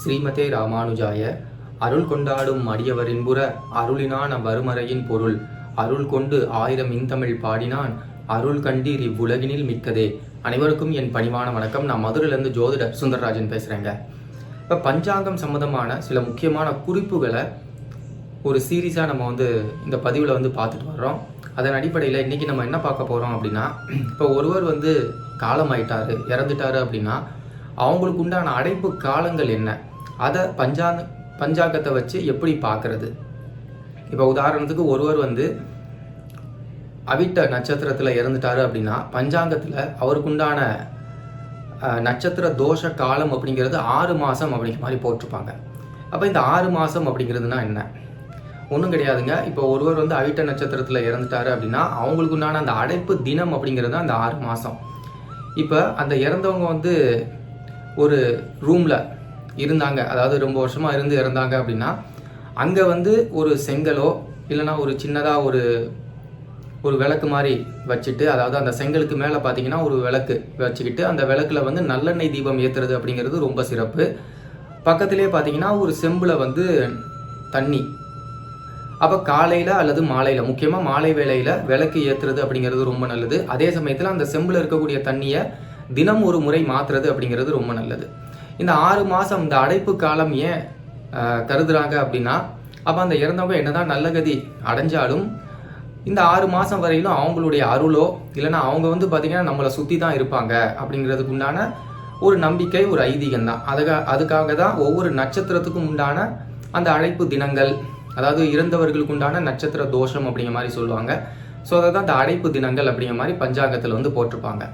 ஸ்ரீமதே ராமானுஜாய. அருள் கொண்டாடும் அடியவரின்புற அருளினான வறுமறையின் பொருள் அருள் கொண்டு ஆயிரம் இன்தமிழ் பாடினான் அருள் கண்டீர் இவ்வுலகினில் மிக்கதே. அனைவருக்கும் என் பணிவான வணக்கம். நான் மதுரையிலேருந்து ஜோதிடர் சுந்தரராஜன் பேசுகிறேங்க இப்போ பஞ்சாங்கம் சம்மந்தமான சில முக்கியமான குறிப்புகளை ஒரு சீரீஸாக நம்ம வந்து இந்த பதிவில் வந்து பார்த்துட்டு வர்றோம். அதன் அடிப்படையில் இன்றைக்கி நம்ம என்ன பார்க்க போகிறோம் அப்படின்னா இப்போ ஒருவர் வந்து காலமாயிட்டாரு இறந்துட்டாரு அப்படின்னா அவங்களுக்கு உண்டான அடைப்பு காலங்கள் என்ன? அதை பஞ்சாங்க பஞ்சாங்கத்தை வச்சு எப்படி பார்க்கறது? இப்போ உதாரணத்துக்கு ஒருவர் வந்து அவிட்ட நட்சத்திரத்தில் இறந்துட்டாரு அப்படின்னா பஞ்சாங்கத்தில் அவருக்குண்டான நட்சத்திர தோஷ காலம் அப்படிங்கிறது ஆறு மாதம் அப்படிங்கிற மாதிரி போட்டிருப்பாங்க. அப்போ இந்த ஆறு மாதம் அப்படிங்கிறதுனா என்ன? ஒன்றும் கிடையாதுங்க. இப்போ ஒருவர் வந்து அவிட்ட நட்சத்திரத்தில் இறந்துட்டாரு அப்படின்னா அவங்களுக்கு உண்டான அந்த அடைப்பு தினம் அப்படிங்கிறது தான் அந்த ஆறு மாதம் இப்போ அந்த இறந்தவங்க வந்து ஒரு ரூமில் இருந்தாங்க. அதாவது ரொம்ப வருஷமாக இருந்து இறந்தாங்க அப்படின்னா அங்கே வந்து ஒரு செங்கலோ இல்லைன்னா ஒரு சின்னதாக ஒரு ஒரு விளக்கு மாதிரி வச்சுட்டு அதாவது அந்த செங்கலுக்கு மேலே பார்த்தீங்கன்னா ஒரு விளக்கு வச்சுக்கிட்டு அந்த விளக்கில் வந்து நல்லெண்ணெய் தீபம் ஏற்றுறது அப்படிங்கிறது ரொம்ப சிறப்பு. பக்கத்திலே பார்த்தீங்கன்னா ஒரு செம்பில் வந்து தண்ணி. அப்போ காலையில் அல்லது மாலையில் முக்கியமாக மாலை வேளையில் விளக்கு ஏற்றுறது அப்படிங்கிறது ரொம்ப நல்லது. அதே சமயத்தில் அந்த செம்பில் இருக்கக்கூடிய தண்ணியை தினம் ஒரு முறை மாற்றுறது அப்படிங்கிறது ரொம்ப நல்லது. இந்த ஆறு மாதம் இந்த அடைப்பு காலம் ஏன் கருதுறாங்க அப்படின்னா அப்போ அந்த இறந்தவங்க என்னதான் நல்ல கதி அடைஞ்சாலும் இந்த ஆறு மாதம் வரையிலும் அவங்களுடைய அருளோ இல்லைன்னா அவங்க வந்து பார்த்திங்கன்னா நம்மளை சுற்றி தான் இருப்பாங்க அப்படிங்கிறதுக்கு உண்டான ஒரு நம்பிக்கை ஒரு ஐதீகம் தான் அதுக்காக அதுக்காக தான் ஒவ்வொரு நட்சத்திரத்துக்கும் உண்டான அந்த அழைப்பு தினங்கள் அதாவது இறந்தவர்களுக்கு உண்டான நட்சத்திர தோஷம் அப்படிங்கிற மாதிரி சொல்லுவாங்க. ஸோ அதை தான் அந்த அழைப்பு தினங்கள் அப்படிங்கிற மாதிரி பஞ்சாங்கத்தில் வந்து போட்டிருப்பாங்க.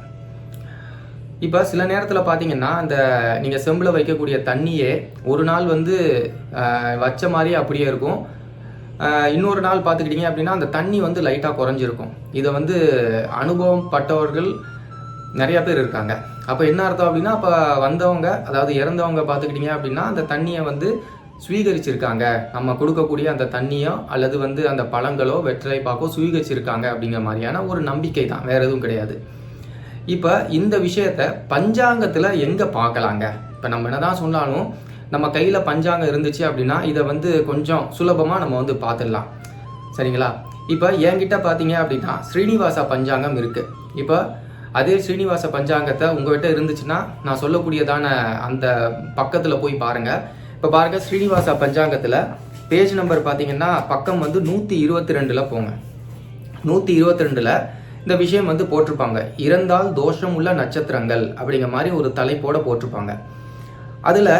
இப்போ சில நேரத்தில் பார்த்தீங்கன்னா அந்த நீங்கள் செம்பில் வைக்கக்கூடிய தண்ணியே ஒரு நாள் வந்து வச்ச மாதிரியே அப்படியே இருக்கும். இன்னொரு நாள் பார்த்துக்கிட்டிங்க அப்படின்னா அந்த தண்ணி வந்து லைட்டாக குறைஞ்சிருக்கும். இதை வந்து அனுபவம் பட்டவர்கள் நிறைய பேர் இருக்காங்க. அப்போ என்ன அர்த்தம் அப்படின்னா அப்போ வந்தவங்க அதாவது இறந்தவங்க பார்த்துக்கிட்டிங்க அப்படின்னா அந்த தண்ணியை வந்து சுவீகரிச்சிருக்காங்க. நம்ம கொடுக்கக்கூடிய அந்த தண்ணியோ அல்லது வந்து அந்த பழங்களோ வெற்றிலை பாக்கோ சுவீகரிச்சிருக்காங்க அப்படிங்கிற மாதிரியான ஒரு நம்பிக்கை தான் வேற எதுவும் கிடையாது. இப்போ இந்த விஷயத்த பஞ்சாங்கத்தில் எங்கே பார்க்கலாங்க? இப்போ நம்ம என்னதான் சொன்னாலும் நம்ம கையில் பஞ்சாங்கம் இருந்துச்சு அப்படின்னா இதை வந்து கொஞ்சம் சுலபமாக நம்ம வந்து பார்த்துடலாம். சரிங்களா? இப்போ என்கிட்ட பார்த்தீங்க அப்படின்னா ஸ்ரீனிவாசா பஞ்சாங்கம் இருக்குது இப்போ அதே ஸ்ரீனிவாச பஞ்சாங்கத்தை உங்கள்கிட்ட இருந்துச்சுன்னா நான் சொல்லக்கூடியதான அந்த பக்கத்தில் போய் பாருங்கள் இப்போ பாருங்கள் ஸ்ரீனிவாசா பஞ்சாங்கத்தில் பேஜ் நம்பர் பார்த்தீங்கன்னா பக்கம் வந்து நூற்றி இருபத்தி ரெண்டில் போங்க. நூற்றி இருபத்தி ரெண்டில் இந்த விஷயம் வந்து போட்டிருப்பாங்க. இறந்தால் தோஷம் உள்ள நட்சத்திரங்கள் அப்படிங்கிற மாதிரி ஒரு தலைப்போட போட்டிருப்பாங்க. அதில்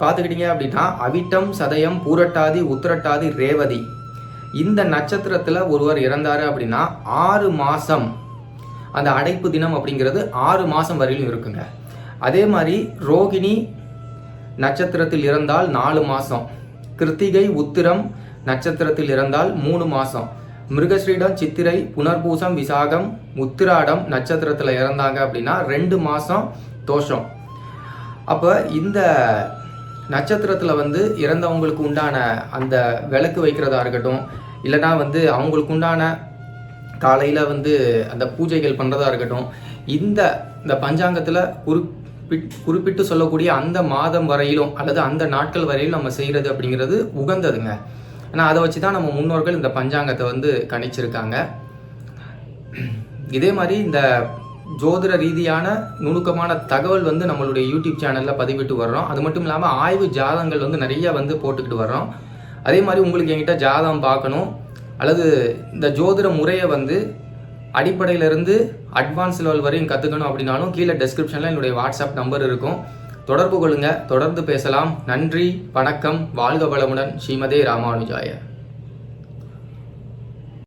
பார்த்துக்கிட்டீங்க அப்படின்னா அவிட்டம் சதயம் பூரட்டாதி உத்திரட்டாதி ரேவதி. இந்த நட்சத்திரத்தில் ஒருவர் இறந்தார் அப்படின்னா ஆறு மாதம் அந்த அடைப்பு தினம் அப்படிங்கிறது ஆறு மாதம் வரையிலும் இருக்குங்க. அதே மாதிரி ரோகிணி நட்சத்திரத்தில் இறந்தால் நாலு மாதம் கிருத்திகை உத்திரம் நட்சத்திரத்தில் இறந்தால் மூணு மாதம் மிருகஸ்ரீடம் சித்திரை புனர்பூசம் விசாகம் உத்திராடம் நட்சத்திரத்தில் இறந்தாங்க அப்படின்னா ரெண்டு மாதம் தோஷம். அப்போ இந்த நட்சத்திரத்தில் வந்து இறந்தவங்களுக்கு உண்டான அந்த விளக்கு வைக்கிறதா இருக்கட்டும் இல்லைனா வந்து அவங்களுக்கு உண்டான காலையில் வந்து அந்த பூஜைகள் பண்ணுறதா இருக்கட்டும் இந்த இந்த பஞ்சாங்கத்தில் குறிப்பிட் குறிப்பிட்டு சொல்லக்கூடிய அந்த மாதம் வரையிலும் அல்லது அந்த நாட்கள் வரையிலும் நம்ம செய்கிறது அப்படிங்கிறது உகந்ததுங்க. ஆனால் அதை வச்சு தான் நம்ம முன்னோர்கள் இந்த பஞ்சாங்கத்தை வந்து கணிச்சிருக்காங்க. இதே மாதிரி இந்த ஜோதிட ரீதியான நுணுக்கமான தகவல் வந்து நம்மளுடைய யூடியூப் சேனலில் பதிவிட்டு வர்றோம். அது மட்டும் இல்லாமல் ஆய்வு ஜாதங்கள் வந்து நிறைய வந்து போட்டுக்கிட்டு வர்றோம். அதே மாதிரி உங்களுக்கு என்கிட்ட ஜாதகம் பார்க்கணும். அல்லது இந்த ஜோதிட முறையை வந்து அடிப்படையிலிருந்து அட்வான்ஸ் லெவல் வரையும் கற்றுக்கணும் அப்படின்னாலும் கீழே டெஸ்கிரிப்ஷனில் என்னுடைய வாட்ஸ்அப் நம்பர் இருக்கும். தொடர்பு கொள்ளுங்க தொடர்ந்து பேசலாம். நன்றி வணக்கம் வாழ்க வளமுடன் ஸ்ரீமதே ராமானுஜாய.